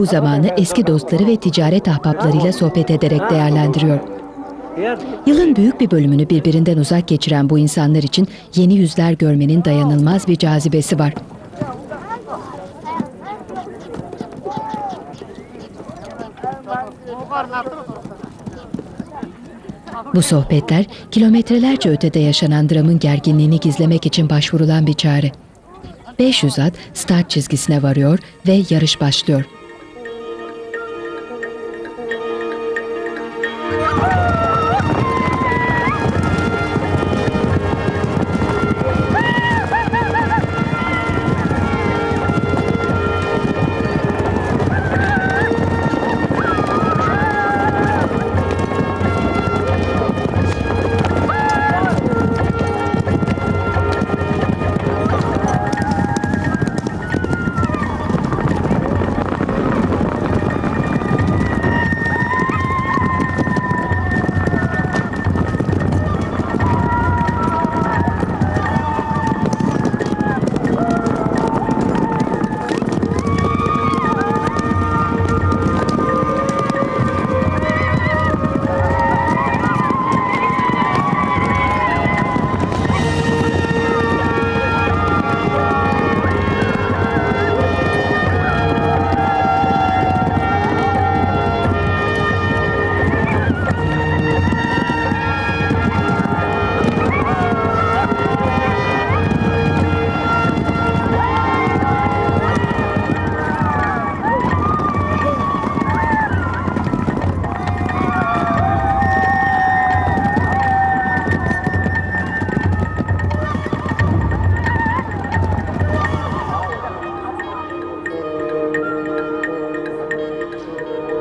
Bu zamanı eski dostları ve ticaret ahbaplarıyla sohbet ederek değerlendiriyor. Yılın büyük bir bölümünü birbirinden uzak geçiren bu insanlar için yeni yüzler görmenin dayanılmaz bir cazibesi var. Bu sohbetler kilometrelerce ötede yaşanan dramın gerginliğini gizlemek için başvurulan bir çare. 500 at start çizgisine varıyor ve yarış başlıyor.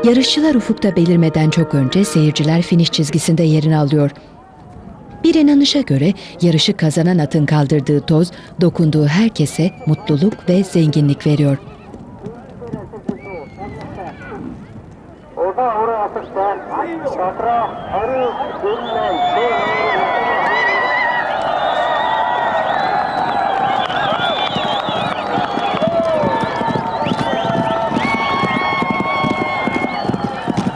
Yarışçılar ufukta belirmeden çok önce seyirciler finish çizgisinde yerini alıyor. Bir inanışa göre yarışı kazanan atın kaldırdığı toz dokunduğu herkese mutluluk ve zenginlik veriyor. Oda oraya atışta Satra Arı Gülmen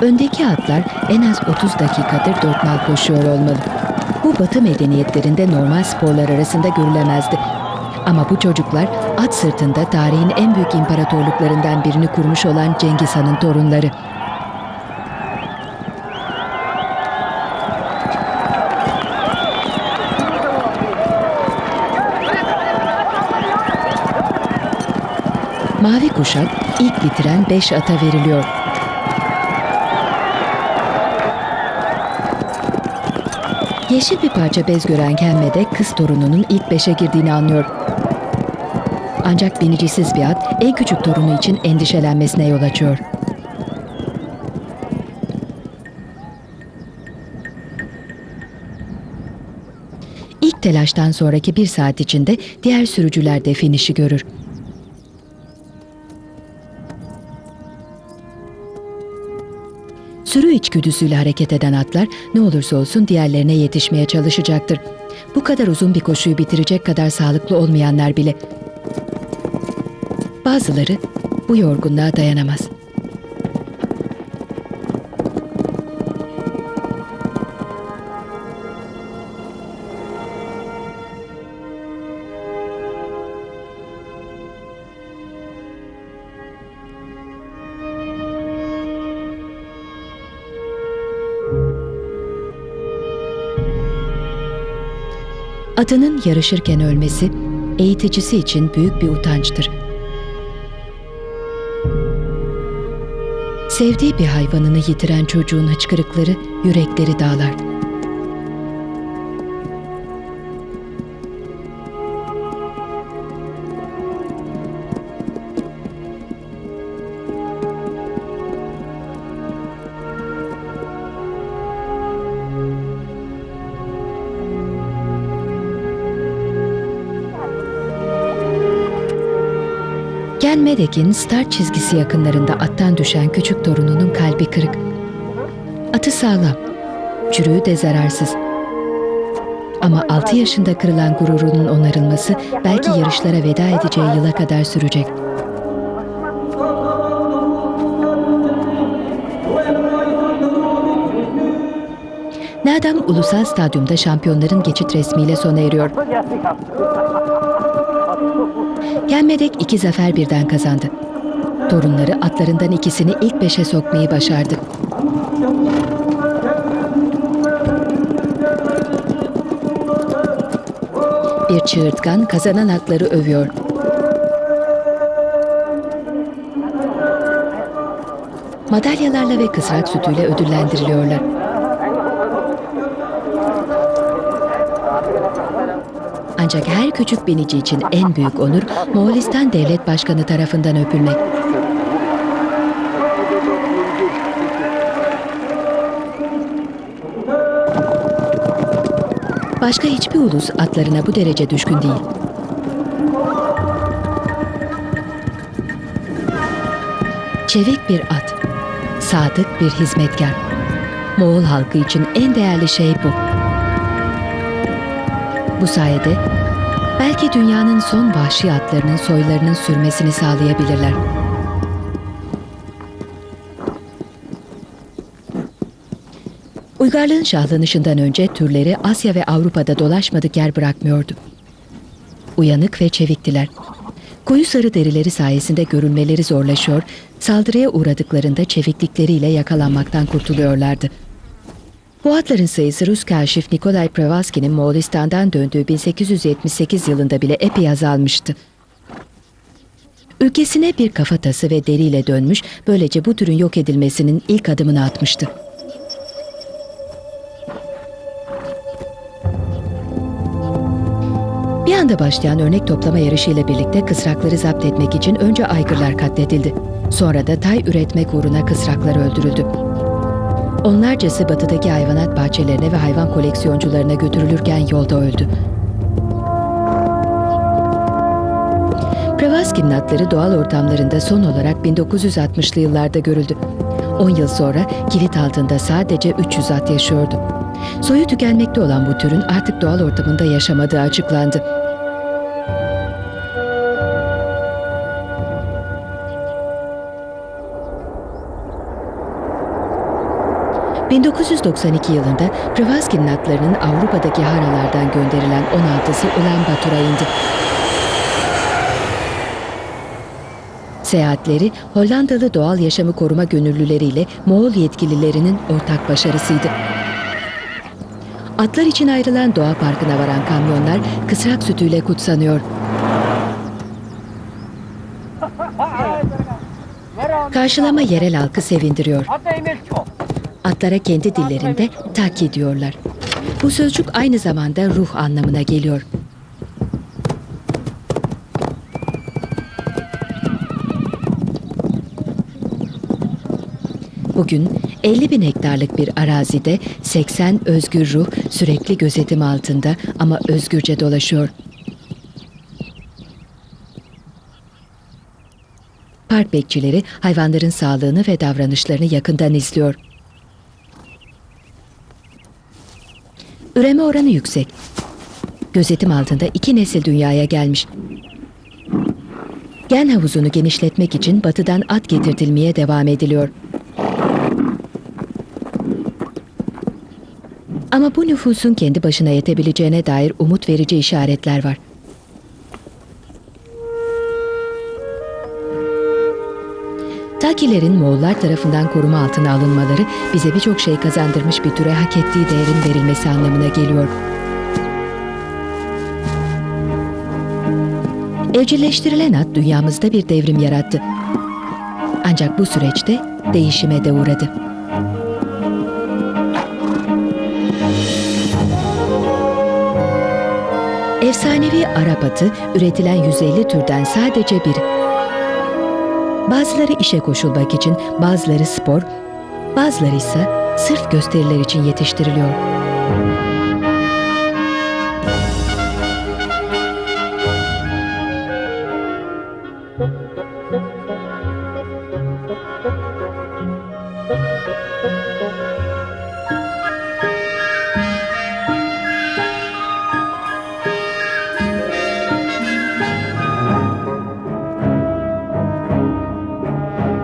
Öndeki atlar en az 30 dakikadır dört nal koşuyor olmalı. Bu batı medeniyetlerinde normal sporlar arasında görülemezdi. Ama bu çocuklar at sırtında tarihin en büyük imparatorluklarından birini kurmuş olan Cengiz Han'ın torunları. Mavi kuşak ilk bitiren 5 ata veriliyor. Yeşil bir parça bez gören Kemme de kız torununun ilk beşe girdiğini anlıyor. Ancak binicisiz bir at en küçük torunu için endişelenmesine yol açıyor. İlk telaştan sonraki bir saat içinde diğer sürücüler de finişi görür. Sürü içgüdüsüyle hareket eden atlar ne olursa olsun diğerlerine yetişmeye çalışacaktır. Bu kadar uzun bir koşuyu bitirecek kadar sağlıklı olmayanlar bile. Bazıları bu yorgunluğa dayanamaz. Atının yarışırken ölmesi eğiticisi için büyük bir utançtır. Sevdiği bir hayvanını yitiren çocuğun hıçkırıkları yürekleri dağlar. Jen Medek'in start çizgisi yakınlarında attan düşen küçük torununun kalbi kırık. Atı sağlam, çürüğü de zararsız. Ama 6 yaşında kırılan gururunun onarılması belki yarışlara veda edeceği yıla kadar sürecek. Nadam Ulusal Stadyum'da şampiyonların geçit resmiyle sona eriyor. Gelmedek iki zafer birden kazandı. Torunları atlarından ikisini ilk beşe sokmayı başardı. Bir çığırtkan kazanan atları övüyor. Madalyalarla ve kısrak sütüyle ödüllendiriliyorlar. Ancak her küçük binici için en büyük onur Moğolistan Devlet Başkanı tarafından öpülmek. Başka hiçbir ulus atlarına bu derece düşkün değil. Çevik bir at, sadık bir hizmetkar. Moğol halkı için en değerli şey bu. Bu sayede belki dünyanın son vahşi atlarının soylarının sürmesini sağlayabilirler. Uygarlığın şahlanışından önce türleri Asya ve Avrupa'da dolaşmadık yer bırakmıyordu. Uyanık ve çeviktiler. Koyu sarı derileri sayesinde görünmeleri zorlaşıyor, saldırıya uğradıklarında çeviklikleriyle yakalanmaktan kurtuluyorlardı. Bu sayısı Rus kaşif Nikolay Prevalsky'nin Moğolistan'dan döndüğü 1878 yılında bile epey azalmıştı. Ülkesine bir kafatası ve deriyle dönmüş, böylece bu türün yok edilmesinin ilk adımını atmıştı. Bir anda başlayan örnek toplama yarışıyla birlikte kısrakları zapt etmek için önce aygırlar katledildi. Sonra da tay üretmek uğruna kısraklar öldürüldü. Onlarcası batıdaki hayvanat bahçelerine ve hayvan koleksiyoncularına götürülürken yolda öldü. Prevaski'nin atları doğal ortamlarında son olarak 1960'lı yıllarda görüldü. 10 yıl sonra kilit altında sadece 300 at yaşıyordu. Soyu tükenmekte olan bu türün artık doğal ortamında yaşamadığı açıklandı. ...1992 yılında Prevaski'nin atlarının Avrupa'daki haralardan gönderilen 16'sı Ulan Batur'a indi. Seyahatleri Hollandalı doğal yaşamı koruma gönüllüleriyle Moğol yetkililerinin ortak başarısıydı. Atlar için ayrılan doğa parkına varan kamyonlar kısrak sütüyle kutsanıyor. Karşılama yerel halkı sevindiriyor. Atlara kendi dillerinde taki diyorlar. Bu sözcük aynı zamanda ruh anlamına geliyor. Bugün 50 bin hektarlık bir arazide 80 özgür ruh sürekli gözetim altında ama özgürce dolaşıyor. Park bekçileri hayvanların sağlığını ve davranışlarını yakından izliyor. Üreme oranı yüksek. Gözetim altında iki nesil dünyaya gelmiş. Gen havuzunu genişletmek için batıdan at getirtilmeye devam ediliyor. Ama bu nüfusun kendi başına yetebileceğine dair umut verici işaretler var. Takilerin Moğollar tarafından koruma altına alınmaları bize birçok şey kazandırmış bir türe hak ettiği değerin verilmesi anlamına geliyor. Evcilleştirilen at dünyamızda bir devrim yarattı. Ancak bu süreçte değişime de uğradı. Efsanevi Arap atı üretilen 150 türden sadece biri. Bazıları işe koşulmak için, bazıları spor, bazıları ise sırf gösteriler için yetiştiriliyor.